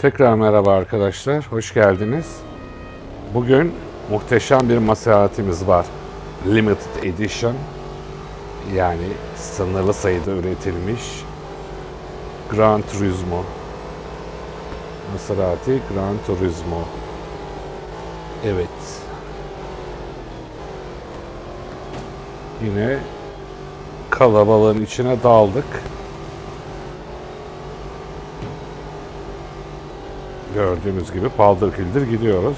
Tekrar merhaba arkadaşlar, hoş geldiniz. Bugün muhteşem bir Maseratimiz var. Limited Edition. Yani sınırlı sayıda üretilmiş. Gran Turismo. Maserati Gran Turismo. Evet. Yine kalabalığın içine daldık. Gördüğünüz gibi paldır küldür gidiyoruz.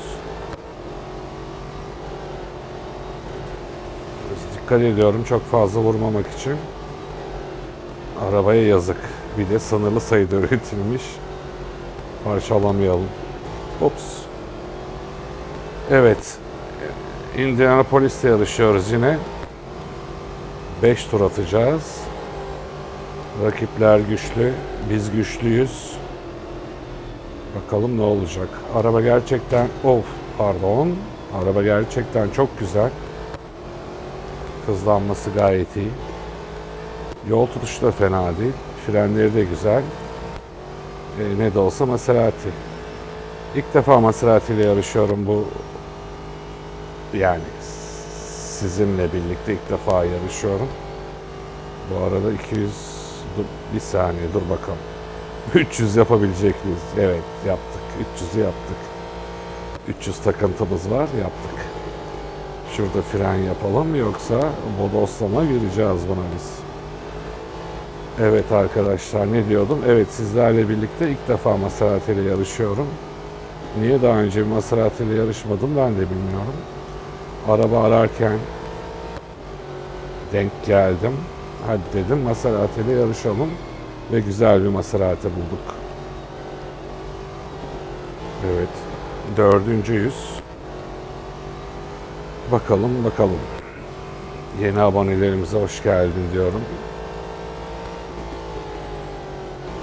Dikkat ediyorum çok fazla vurmamak için. Arabaya yazık. Bir de sınırlı sayıda üretilmiş. Parçalamayalım. Ops. Evet. Indianapolis'te yarışıyoruz yine. 5 tur atacağız. Rakipler güçlü. Biz güçlüyüz. Bakalım ne olacak. Araba gerçekten of pardon. Araba gerçekten çok güzel. Hızlanması gayet iyi. Yol tutuşu da fena değil. Frenleri de güzel. E, ne de olsa Maserati. İlk defa Maserati ile yarışıyorum bu yani sizinle birlikte ilk defa yarışıyorum. Bu arada 200 dur, bir saniye dur bakalım. 300 yapabilecek miyiz? Evet yaptık. 300'ü yaptık. 300 takıntımız var yaptık. Şurada fren yapalım yoksa bodoslama gireceğiz buna biz. Evet arkadaşlar ne diyordum? Evet sizlerle birlikte ilk defa Maserati yarışıyorum. Niye daha önce Maserati ile yarışmadım ben de bilmiyorum. Araba ararken denk geldim. Hadi dedim Maserati ile yarışalım ve güzel bir Maserati bulduk. Evet. Dördüncüyüz. Bakalım bakalım. Yeni abonelerimize hoş geldin diyorum.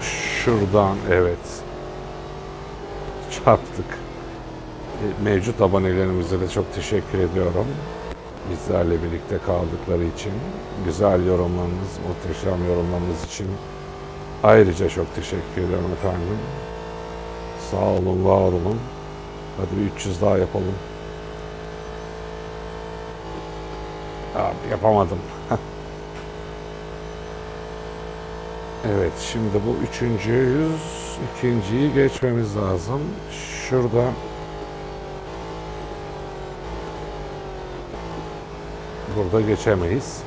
Şuradan evet. Çarptık. E, Mevcut abonelerimize de çok teşekkür ediyorum. Bizlerle birlikte kaldıkları için, güzel yorumlarınız, muhteşem yorumlarınız için Ayrıca çok teşekkür ederim efendim. Sağ olun, var olun. Hadi bir 300 daha yapalım. Abi yapamadım. evet, şimdi bu üçüncüyüz. İkinciyi geçmemiz lazım. Şurada Burada geçemeyiz.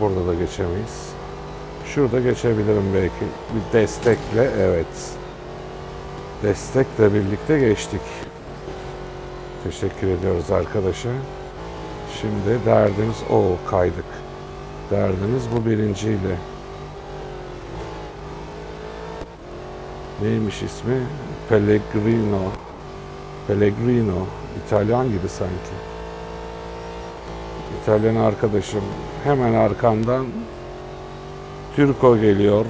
Burada da geçemeyiz. Şurada geçebilirim belki. Bir destekle evet. Destekle birlikte geçtik. Teşekkür ediyoruz arkadaşa. Şimdi derdimiz o kaydık. Derdimiz bu birinciyle. Neymiş ismi? Pellegrino. Pellegrino. İtalyan gibi sanki. İtalyan arkadaşım. Hemen arkamdan Türko geliyor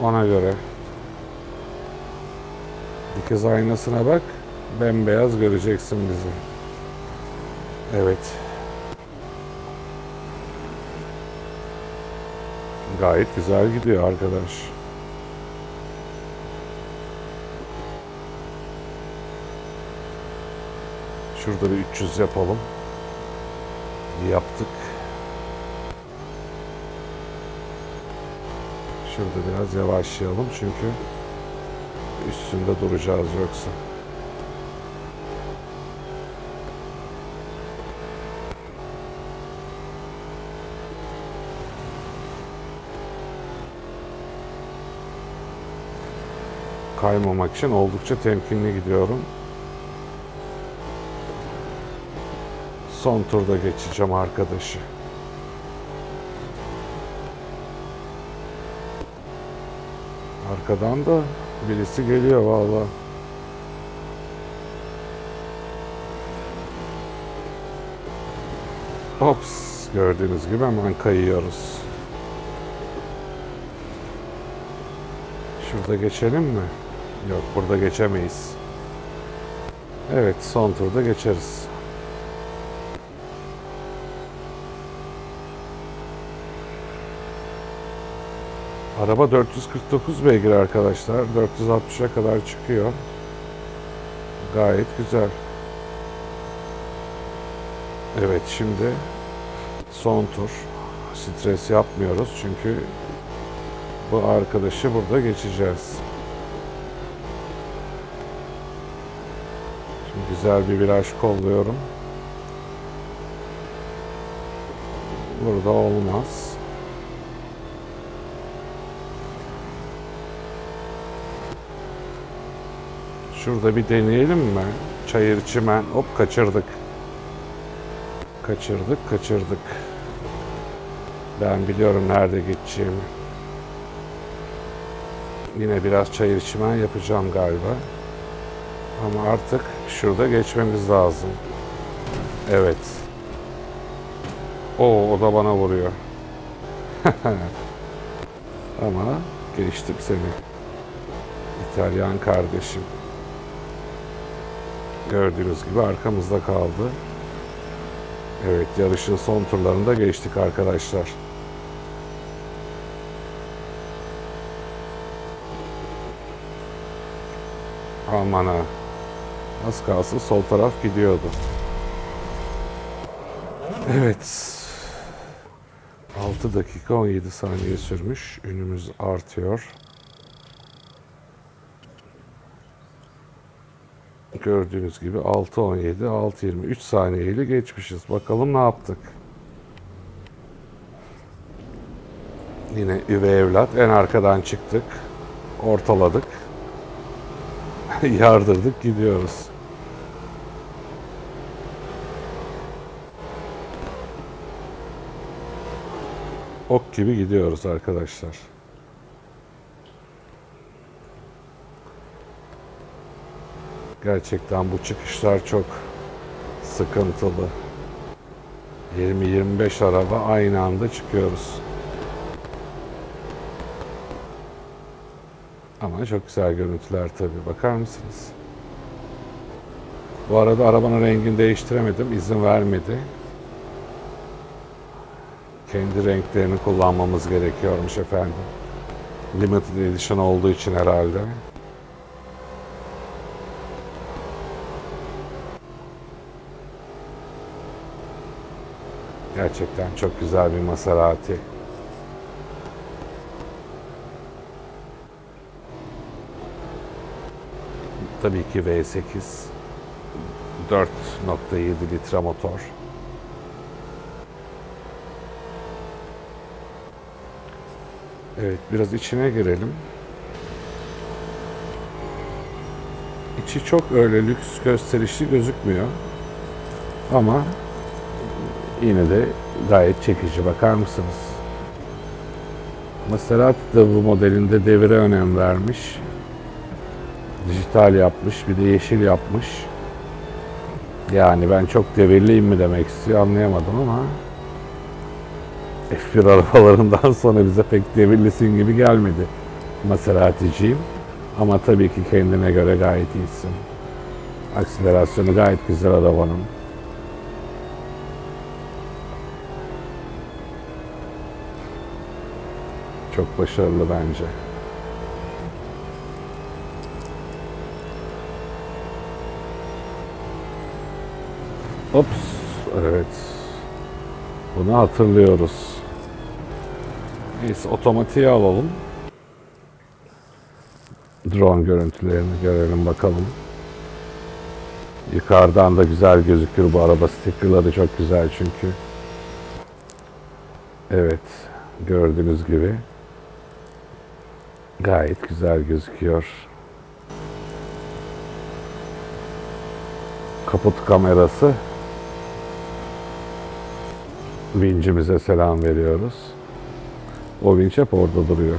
ona göre. Dikiz aynasına bak. Bembeyaz göreceksin bizi. Evet. Gayet güzel gidiyor arkadaş. Şurada bir 300 yapalım. Yaptık. Şurada biraz yavaşlayalım çünkü üstünde duracağız yoksa. Kaymamak için oldukça temkinli gidiyorum. Son turda geçeceğim arkadaşı. Arkadan da birisi geliyor valla. Hops gördüğünüz gibi hemen kayıyoruz. Şurada geçelim mi? Yok burada geçemeyiz. Evet son turda geçeriz. Araba 449 beygir arkadaşlar. 460'a kadar çıkıyor. Gayet güzel. Evet şimdi son tur. Stres yapmıyoruz çünkü bu arkadaşı burada geçeceğiz. Şimdi güzel bir viraj kolluyorum. Burada olmaz. Şurada bir deneyelim mi? Çayır çimen. Hop kaçırdık. Kaçırdık, kaçırdık. Ben biliyorum nerede gideceğimi. Yine biraz çayır çimen yapacağım galiba. Ama artık şurada geçmemiz lazım. Evet. O, o da bana vuruyor. Ama geçtim seni. İtalyan kardeşim. Gördüğünüz gibi arkamızda kaldı. Evet, yarışın son turlarında geçtik arkadaşlar. Aman. Az kalsın sol taraf gidiyordu. Evet. 6 dakika 17 saniye sürmüş. Ünümüz artıyor. Gördüğünüz gibi 6.17, 6.20, 3 saniyeyle geçmişiz. Bakalım ne yaptık. Yine üvey evlat. En arkadan çıktık. Ortaladık. Yardırdık gidiyoruz. Ok gibi gidiyoruz arkadaşlar. Gerçekten bu çıkışlar çok sıkıntılı. 20-25 araba aynı anda çıkıyoruz. Ama çok güzel görüntüler tabii. Bakar mısınız? Bu arada arabanın rengini değiştiremedim. izin vermedi. Kendi renklerini kullanmamız gerekiyormuş efendim. Limited Edition olduğu için herhalde. Gerçekten çok güzel bir Maserati. Tabii ki V8 4.7 litre motor. Evet, biraz içine girelim. İçi çok öyle lüks gösterişli gözükmüyor. Ama yine de gayet çekici. Bakar mısınız? Maserati de bu modelinde devire önem vermiş. Dijital yapmış, bir de yeşil yapmış. Yani ben çok devirliyim mi demek istiyor anlayamadım ama F1 arabalarından sonra bize pek devirlisin gibi gelmedi Maserati'ciyim. Ama tabii ki kendine göre gayet iyisin. Akselerasyonu gayet güzel arabanın. Çok başarılı bence. Ops, evet. Bunu hatırlıyoruz. Neyse otomatiğe alalım. Drone görüntülerini görelim bakalım. Yukarıdan da güzel gözükür bu araba. Stickerları çok güzel çünkü. Evet, gördüğünüz gibi gayet güzel gözüküyor. Kaput kamerası. Vincimize selam veriyoruz. O vinç hep orada duruyor.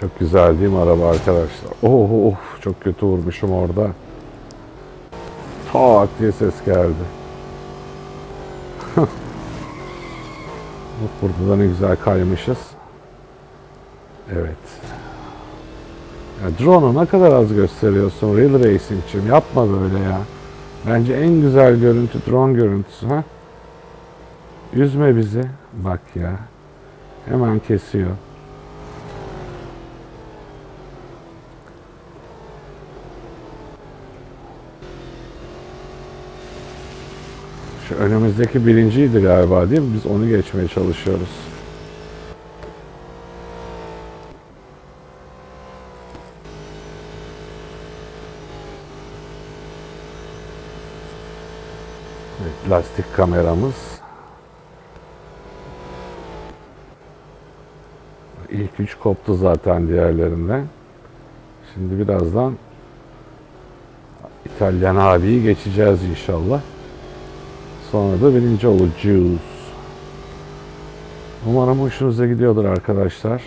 Çok güzel değil mi araba arkadaşlar? Oh, oh çok kötü vurmuşum orada. Tak diye ses geldi. Burada da ne güzel kaymışız. Evet. Ya drone'u ne kadar az gösteriyorsun Real Racing'cim. Yapma böyle ya. Bence en güzel görüntü drone görüntüsü ha. Üzme bizi. Bak ya. Hemen kesiyor. Önümüzdeki birinciydi galiba değil mi? Biz onu geçmeye çalışıyoruz. Evet, lastik kameramız. İlk üç koptu zaten diğerlerinden. Şimdi birazdan İtalyan abiyi geçeceğiz inşallah. Sonra da birinci olacağız. Umarım hoşunuza gidiyordur arkadaşlar.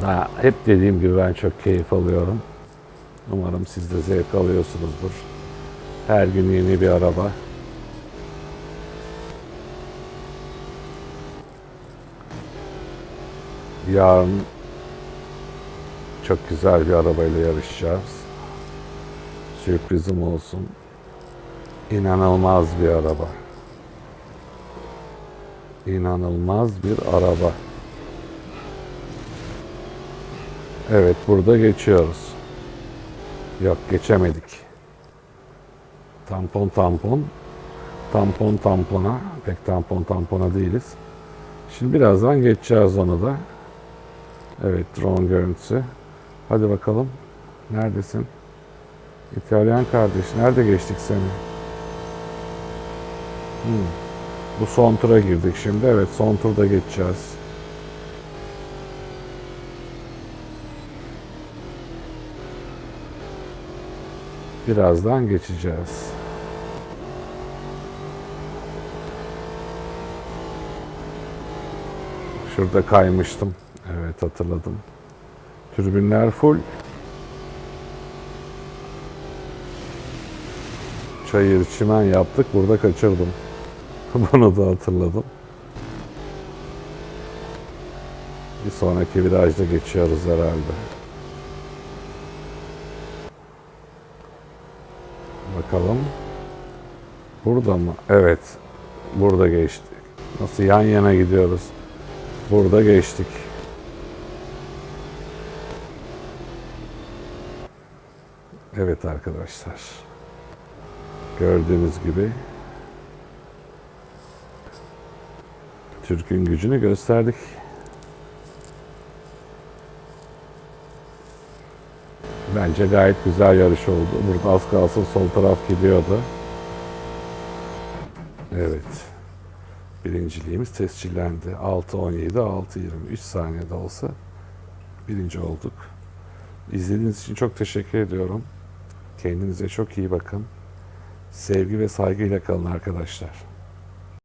Ha, hep dediğim gibi ben çok keyif alıyorum. Umarım siz de zevk alıyorsunuzdur. Her gün yeni bir araba. Yarın çok güzel bir arabayla yarışacağız. Sürprizim olsun. İnanılmaz bir araba. İnanılmaz bir araba. Evet burada geçiyoruz. Yok geçemedik. Tampon tampon. Tampon tampona. Pek tampon tampona değiliz. Şimdi birazdan geçeceğiz onu da. Evet drone görüntüsü. Hadi bakalım. Neredesin? İtalyan kardeş. Nerede geçtik seni? Hmm. Bu son tura girdik şimdi. Evet son turda geçeceğiz. Birazdan geçeceğiz. Şurada kaymıştım. Evet hatırladım. Türbinler full. Çayır çimen yaptık. Burada kaçırdım. Bunu da hatırladım. Bir sonraki virajda geçiyoruz herhalde. Bakalım. Burada mı? Evet. Burada geçtik. Nasıl yan yana gidiyoruz? Burada geçtik. Evet arkadaşlar. Gördüğünüz gibi Türk'ün gücünü gösterdik. Bence gayet güzel yarış oldu. Burada az kalsın sol taraf gidiyordu. Evet. Birinciliğimiz tescillendi. 6.17, 6.23 saniyede olsa birinci olduk. İzlediğiniz için çok teşekkür ediyorum. Kendinize çok iyi bakın. Sevgi ve saygıyla kalın arkadaşlar.